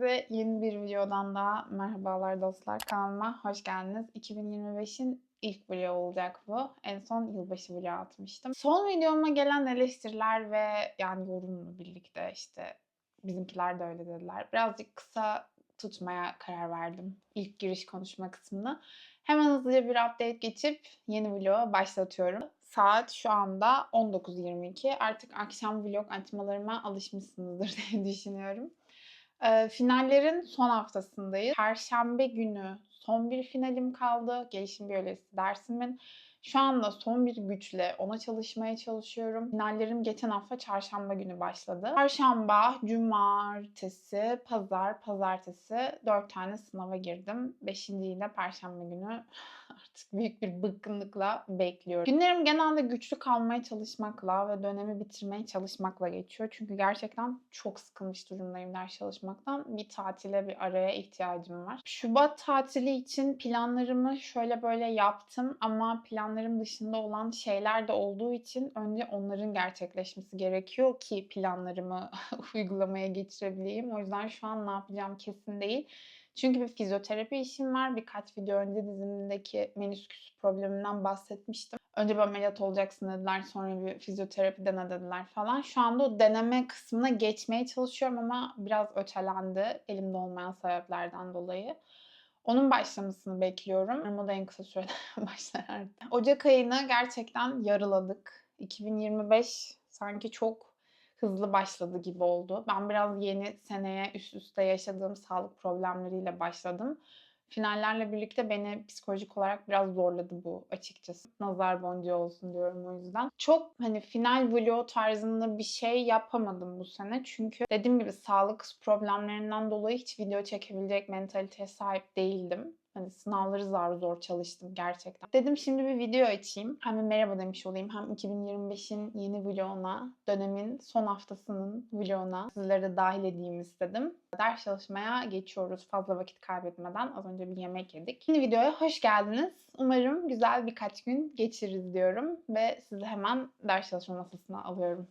Herkese yeni bir videodan daha merhabalar dostlar. Kanalıma hoş geldiniz. 2025'in ilk vlogu olacak bu. En son yılbaşı vlogu atmıştım. Son videoma gelen eleştiriler ve yani yorumla birlikte işte bizimkiler de öyle dediler. Birazcık kısa tutmaya karar verdim ilk giriş konuşma kısmını. Hemen hızlıca bir update geçip yeni vlogu başlatıyorum. Saat şu anda 19.22. Artık akşam vlog açmalarıma alışmışsınızdır diye düşünüyorum. Ee, finallerin son haftasındayız. Perşembe günü son bir finalim kaldı. Gelişim biyolojisi dersimin. Şu anda son bir güçle ona çalışmaya çalışıyorum. Finallerim geçen hafta çarşamba günü başladı. Çarşamba, cumartesi, pazar, pazartesi dört tane sınava girdim. Beşinciyi de perşembe günü artık büyük bir bıkkınlıkla bekliyorum. Günlerim genelde güçlü kalmaya çalışmakla ve dönemi bitirmeye çalışmakla geçiyor. Çünkü gerçekten çok sıkılmış durumdayım ders çalışmaktan. Bir tatile, bir araya ihtiyacım var. Şubat tatili için planlarımı şöyle böyle yaptım ama planlarım dışında olan şeyler de olduğu için önce onların gerçekleşmesi gerekiyor ki planlarımı uygulamaya geçirebileyim. O yüzden şu an ne yapacağım kesin değil. Çünkü bir fizyoterapi işim var. Birkaç video önce dizimdeki menisküs probleminden bahsetmiştim. Önce bir ameliyat olacaksın dediler. Sonra bir fizyoterapi dene dediler falan. Şu anda o deneme kısmına geçmeye çalışıyorum ama biraz ötelendi. Elimde olmayan sebeplerden dolayı. Onun başlamasını bekliyorum. O da en kısa sürede başlar artık. Ocak ayını gerçekten yarıladık. 2025 sanki çok hızlı başladı gibi oldu. Ben biraz yeni seneye üst üste yaşadığım sağlık problemleriyle başladım. Finallerle birlikte beni psikolojik olarak biraz zorladı bu açıkçası. Nazar boncuğu olsun diyorum o yüzden. Çok hani final vlog tarzında bir şey yapamadım bu sene. Çünkü dediğim gibi sağlık problemlerinden dolayı hiç video çekebilecek mentaliteye sahip değildim. Hani sınavları zar zor çalıştım gerçekten. Dedim şimdi bir video açayım. Hem merhaba demiş olayım. Hem 2025'in yeni vloguna, dönemin son haftasının vloguna sizleri de dahil edeyim istedim. Ders çalışmaya geçiyoruz fazla vakit kaybetmeden. Az önce bir yemek yedik. Yeni videoya hoş geldiniz. Umarım güzel birkaç gün geçiririz diyorum. Ve sizi hemen ders çalışma masasına alıyorum.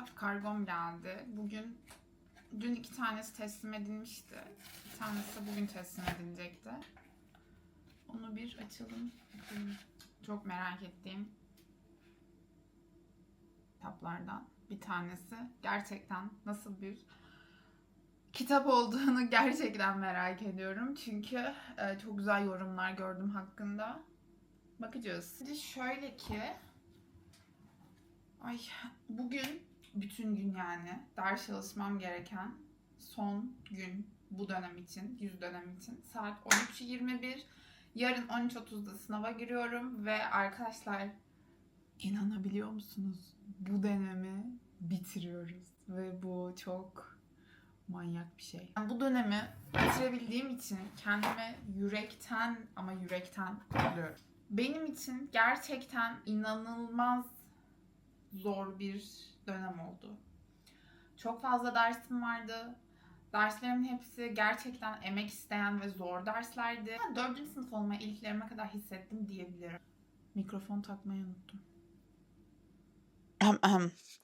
Kitap kargom geldi. Bugün dün iki tanesi teslim edilmişti. Bir tanesi bugün teslim edilecekti. Onu bir açalım. Çok merak ettiğim kitaplardan bir tanesi. Gerçekten nasıl bir kitap olduğunu gerçekten merak ediyorum. Çünkü e, çok güzel yorumlar gördüm hakkında. Bakacağız. Şimdi şöyle ki Ay bugün bütün gün yani ders çalışmam gereken son gün bu dönem için, yüz dönem için saat 13.21. Yarın 13.30'da sınava giriyorum ve arkadaşlar inanabiliyor musunuz? Bu dönemi bitiriyoruz ve bu çok manyak bir şey. Ben bu dönemi bitirebildiğim için kendime yürekten ama yürekten kutluyorum. Benim için gerçekten inanılmaz zor bir dönem oldu. Çok fazla dersim vardı. Derslerimin hepsi gerçekten emek isteyen ve zor derslerdi. Ben dördüncü sınıf olmayı iliklerime kadar hissettim diyebilirim. Mikrofon takmayı unuttum.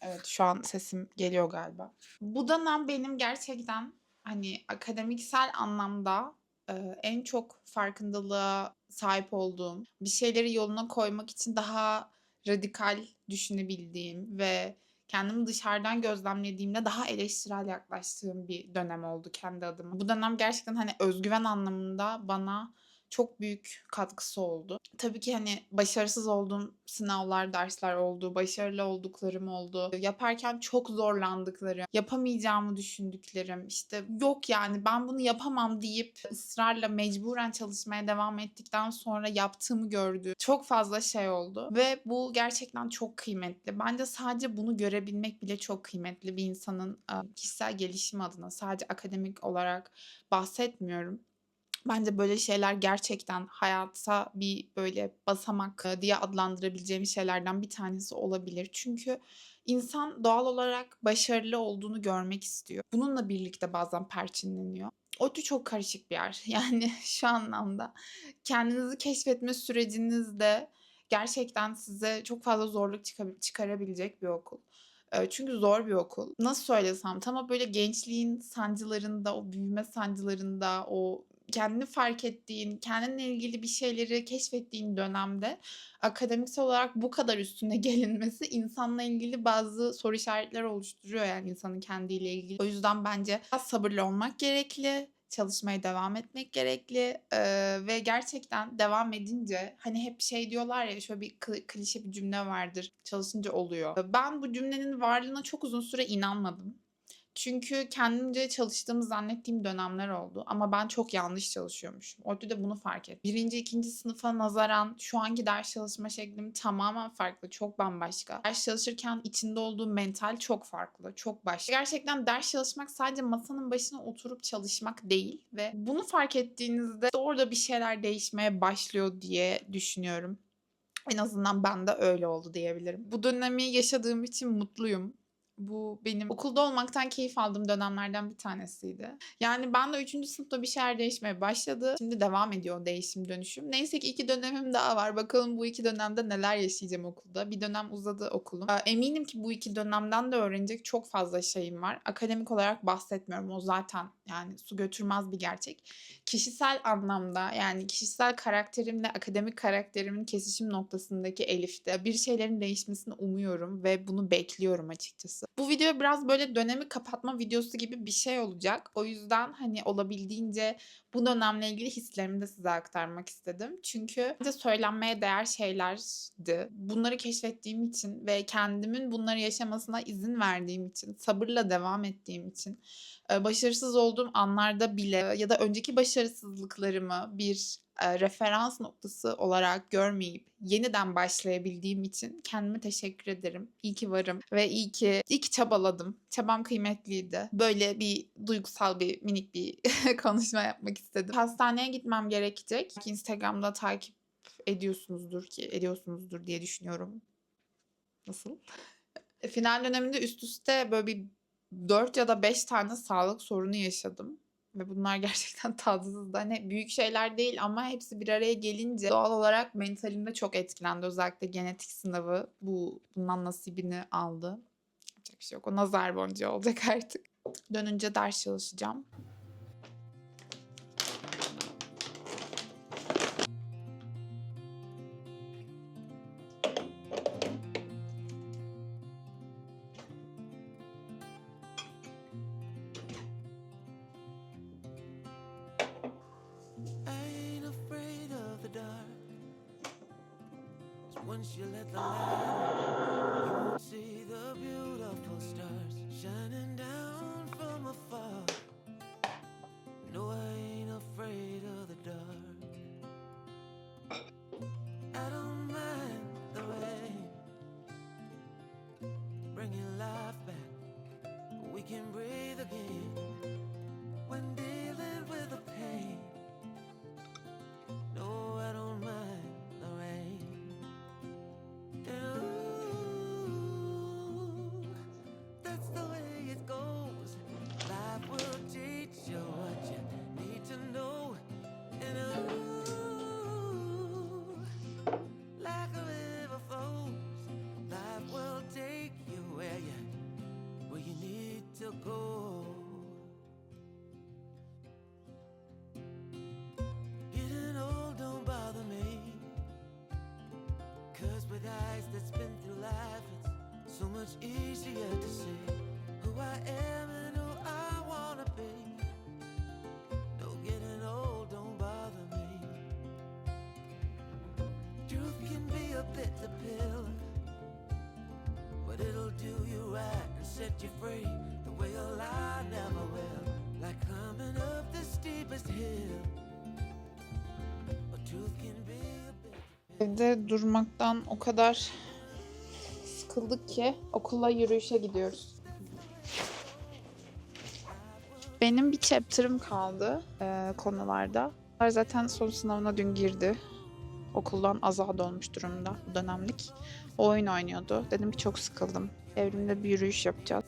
Evet şu an sesim geliyor galiba. Bu dönem benim gerçekten hani akademiksel anlamda e, en çok farkındalığa sahip olduğum, bir şeyleri yoluna koymak için daha radikal düşünebildiğim ve kendimi dışarıdan gözlemlediğimde daha eleştirel yaklaştığım bir dönem oldu kendi adıma. Bu dönem gerçekten hani özgüven anlamında bana çok büyük katkısı oldu. Tabii ki hani başarısız olduğum sınavlar, dersler oldu, başarılı olduklarım oldu. Yaparken çok zorlandıklarım, yapamayacağımı düşündüklerim, işte yok yani ben bunu yapamam deyip ısrarla mecburen çalışmaya devam ettikten sonra yaptığımı gördüğüm çok fazla şey oldu. Ve bu gerçekten çok kıymetli. Bence sadece bunu görebilmek bile çok kıymetli bir insanın kişisel gelişim adına. Sadece akademik olarak bahsetmiyorum. Bence böyle şeyler gerçekten hayata bir böyle basamak diye adlandırabileceğim şeylerden bir tanesi olabilir. Çünkü insan doğal olarak başarılı olduğunu görmek istiyor. Bununla birlikte bazen perçinleniyor. ODTÜ çok karışık bir yer. Yani şu anlamda kendinizi keşfetme sürecinizde gerçekten size çok fazla zorluk çıkarabilecek bir okul. Çünkü zor bir okul. Nasıl söylesem tam böyle gençliğin sancılarında, o büyüme sancılarında, o kendini fark ettiğin, kendinle ilgili bir şeyleri keşfettiğin dönemde akademiksel olarak bu kadar üstüne gelinmesi insanla ilgili bazı soru işaretleri oluşturuyor yani insanın kendiyle ilgili. O yüzden bence sabırlı olmak gerekli çalışmaya devam etmek gerekli ee, ve gerçekten devam edince hani hep şey diyorlar ya şöyle bir klişe bir cümle vardır çalışınca oluyor. Ben bu cümlenin varlığına çok uzun süre inanmadım. Çünkü kendimce çalıştığımı zannettiğim dönemler oldu. Ama ben çok yanlış çalışıyormuşum. Orada da bunu fark ettim. Birinci, ikinci sınıfa nazaran şu anki ders çalışma şeklim tamamen farklı. Çok bambaşka. Ders çalışırken içinde olduğum mental çok farklı. Çok başka. Gerçekten ders çalışmak sadece masanın başına oturup çalışmak değil. Ve bunu fark ettiğinizde orada bir şeyler değişmeye başlıyor diye düşünüyorum. En azından bende öyle oldu diyebilirim. Bu dönemi yaşadığım için mutluyum Bu benim okulda olmaktan keyif aldığım dönemlerden bir tanesiydi. Yani ben de 3. sınıfta bir şeyler değişmeye başladı. Şimdi devam ediyor değişim dönüşüm. Neyse ki iki dönemim daha var. Bakalım bu iki dönemde neler yaşayacağım okulda. Bir dönem uzadı okulum. Ee, Eminim ki bu iki dönemden de öğrenecek çok fazla şeyim var. Akademik olarak bahsetmiyorum. O zaten yani su götürmez bir gerçek. Kişisel anlamda yani kişisel karakterimle akademik karakterimin kesişim noktasındaki Elif'te bir şeylerin değişmesini umuyorum ve bunu bekliyorum açıkçası. Bu video biraz böyle dönemi kapatma videosu gibi bir şey olacak. O yüzden hani olabildiğince bu dönemle ilgili hislerimi de size aktarmak istedim. Çünkü bence söylenmeye değer şeylerdi. Bunları keşfettiğim için ve kendimin bunları yaşamasına izin verdiğim için, sabırla devam ettiğim için, başarısız olduğum anlarda bile ya da önceki başarısızlıklarımı bir e, referans noktası olarak görmeyip yeniden başlayabildiğim için kendime teşekkür ederim. İyi ki varım ve iyi ki, iyi ki çabaladım. Çabam kıymetliydi. Böyle bir duygusal bir minik bir konuşma yapmak istedim. Hastaneye gitmem gerekecek. Instagram'da takip ediyorsunuzdur ki ediyorsunuzdur diye düşünüyorum. Nasıl? E, Final döneminde üst üste böyle bir 4 ya da 5 tane sağlık sorunu yaşadım. Ve bunlar gerçekten tatsızdı. Hani büyük şeyler değil ama hepsi bir araya gelince doğal olarak mentalimde çok etkilendi. Özellikle genetik sınavı bu bundan nasibini aldı. Yapacak bir şey yok. O nazar boncuğu olacak artık. Dönünce ders çalışacağım. Once you let the light in, you won't see the beautiful stars shining eyes that's been through life, it's so much easier to see who I am and who I wanna be. No, getting old don't bother me. Truth can be a bitter pill, but it'll do you right and set you free the way a lie never will. Like climbing up the steepest hill. But truth can be Evde durmaktan o kadar sıkıldık ki okula yürüyüşe gidiyoruz. Benim bir chapter'ım kaldı eee, konularda. Zaten son sınavına dün girdi. Okuldan azad olmuş durumda dönemlik. O oyun oynuyordu. Dedim ki çok sıkıldım. Evrimde bir yürüyüş yapacağız.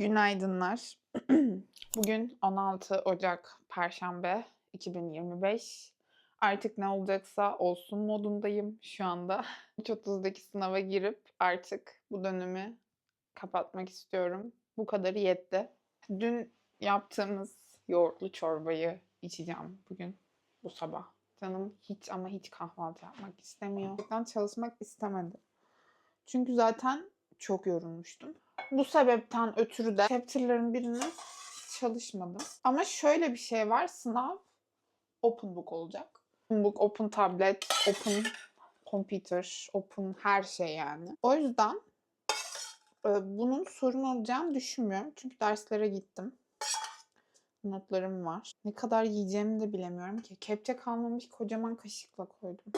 Günaydınlar. Bugün 16 Ocak Perşembe 2025. Artık ne olacaksa olsun modundayım şu anda. 3.30'daki sınava girip artık bu dönemi kapatmak istiyorum. Bu kadarı yetti. Dün yaptığımız yoğurtlu çorbayı içeceğim bugün bu sabah. Canım hiç ama hiç kahvaltı yapmak istemiyor. Gerçekten çalışmak istemedi. Çünkü zaten çok yorulmuştum. Bu sebepten ötürü de chapter'ların birini çalışmadım. Ama şöyle bir şey var. Sınav open book olacak. Open book, open tablet, open computer, open her şey yani. O yüzden e, bunun sorun olacağını düşünmüyorum. Çünkü derslere gittim. Notlarım var. Ne kadar yiyeceğimi de bilemiyorum ki. Kepçe kalmamış kocaman kaşıkla koydum.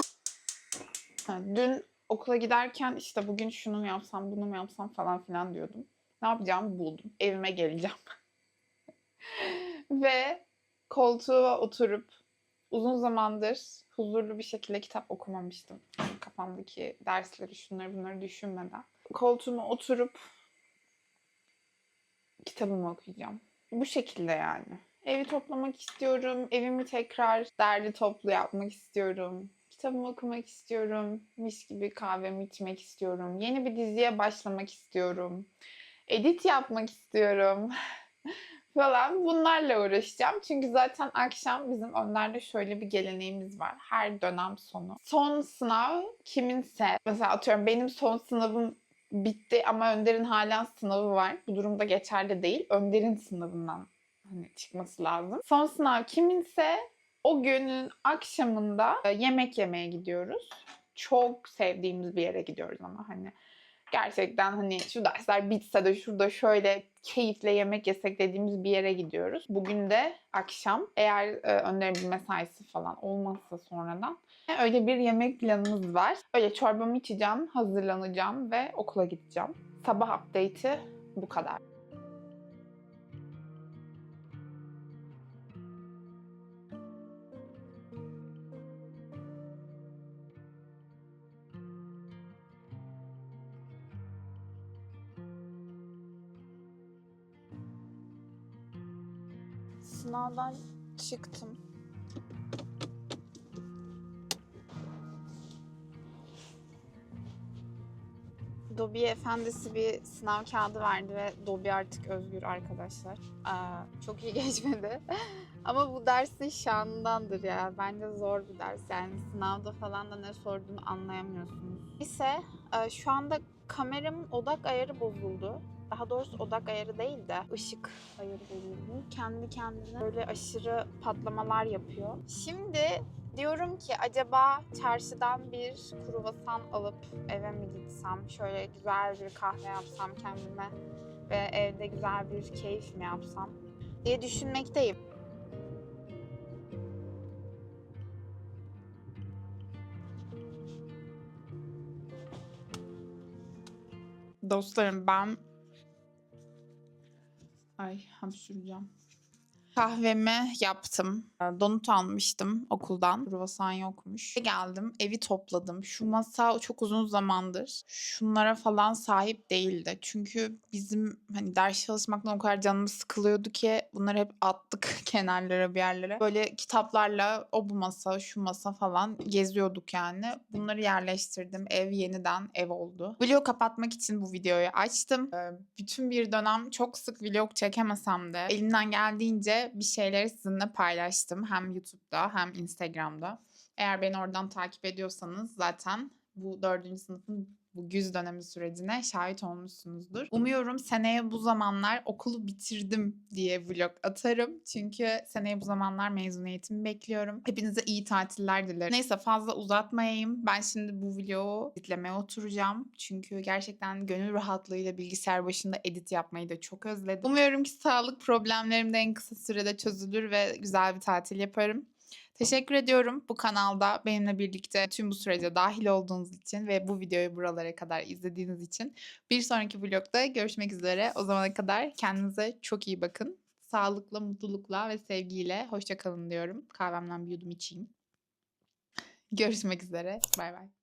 Ha, dün okula giderken işte bugün şunu mu yapsam bunu mu yapsam falan filan diyordum. Ne yapacağımı buldum. Evime geleceğim. Ve koltuğa oturup uzun zamandır huzurlu bir şekilde kitap okumamıştım. Kafamdaki dersleri şunları bunları düşünmeden. Koltuğuma oturup kitabımı okuyacağım. Bu şekilde yani. Evi toplamak istiyorum. Evimi tekrar derli toplu yapmak istiyorum. Kitabımı okumak istiyorum. Mis gibi kahvemi içmek istiyorum. Yeni bir diziye başlamak istiyorum. Edit yapmak istiyorum. falan bunlarla uğraşacağım. Çünkü zaten akşam bizim Önder'de şöyle bir geleneğimiz var. Her dönem sonu. Son sınav kiminse mesela atıyorum benim son sınavım bitti ama Önder'in hala sınavı var. Bu durumda geçerli değil. Önder'in sınavından hani çıkması lazım. Son sınav kiminse o günün akşamında e, yemek yemeye gidiyoruz. Çok sevdiğimiz bir yere gidiyoruz ama hani gerçekten hani şu dersler bitse de şurada şöyle keyifle yemek yesek dediğimiz bir yere gidiyoruz. Bugün de akşam eğer e, Önder'in bir mesaisi falan olmazsa sonradan öyle bir yemek planımız var. Öyle çorbamı içeceğim, hazırlanacağım ve okula gideceğim. Sabah update'i bu kadar. Sınavdan çıktım. Dobby efendisi bir sınav kağıdı verdi ve Dobby artık özgür arkadaşlar. Aa, çok iyi geçmedi. Ama bu dersin şanındandır ya. Bence zor bir ders. Yani sınavda falan da ne sorduğunu anlayamıyorsunuz. Ise e, şu anda kameramın odak ayarı bozuldu. Daha doğrusu odak ayarı değil de ışık ayarı bozuldu. Kendi kendine böyle aşırı patlamalar yapıyor. Şimdi diyorum ki acaba çarşıdan bir kruvasan alıp eve mi gitsem? Şöyle güzel bir kahve yapsam kendime ve evde güzel bir keyif mi yapsam diye düşünmekteyim. Dostlarım ben ay hapşuracağım. Kahvemi yaptım. Donut almıştım okuldan. Kruvasan yokmuş. Geldim, evi topladım. Şu masa çok uzun zamandır şunlara falan sahip değildi. Çünkü bizim hani ders çalışmaktan o kadar canımız sıkılıyordu ki bunları hep attık kenarlara bir yerlere. Böyle kitaplarla o bu masa, şu masa falan geziyorduk yani. Bunları yerleştirdim. Ev yeniden ev oldu. Vlog kapatmak için bu videoyu açtım. Ee, Bütün bir dönem çok sık vlog çekemesem de elimden geldiğince bir şeyleri sizinle paylaştım. Hem YouTube'da hem Instagram'da. Eğer beni oradan takip ediyorsanız zaten bu dördüncü sınıfın bu güz dönemi sürecine şahit olmuşsunuzdur. Umuyorum seneye bu zamanlar okulu bitirdim diye vlog atarım. Çünkü seneye bu zamanlar mezuniyetimi bekliyorum. Hepinize iyi tatiller dilerim. Neyse fazla uzatmayayım. Ben şimdi bu vlogu editlemeye oturacağım. Çünkü gerçekten gönül rahatlığıyla bilgisayar başında edit yapmayı da çok özledim. Umuyorum ki sağlık problemlerim de en kısa sürede çözülür ve güzel bir tatil yaparım. Teşekkür ediyorum bu kanalda benimle birlikte tüm bu sürece dahil olduğunuz için ve bu videoyu buralara kadar izlediğiniz için. Bir sonraki vlogda görüşmek üzere. O zamana kadar kendinize çok iyi bakın. Sağlıkla, mutlulukla ve sevgiyle hoşça kalın diyorum. Kahvemden bir yudum içeyim. Görüşmek üzere. Bay bay.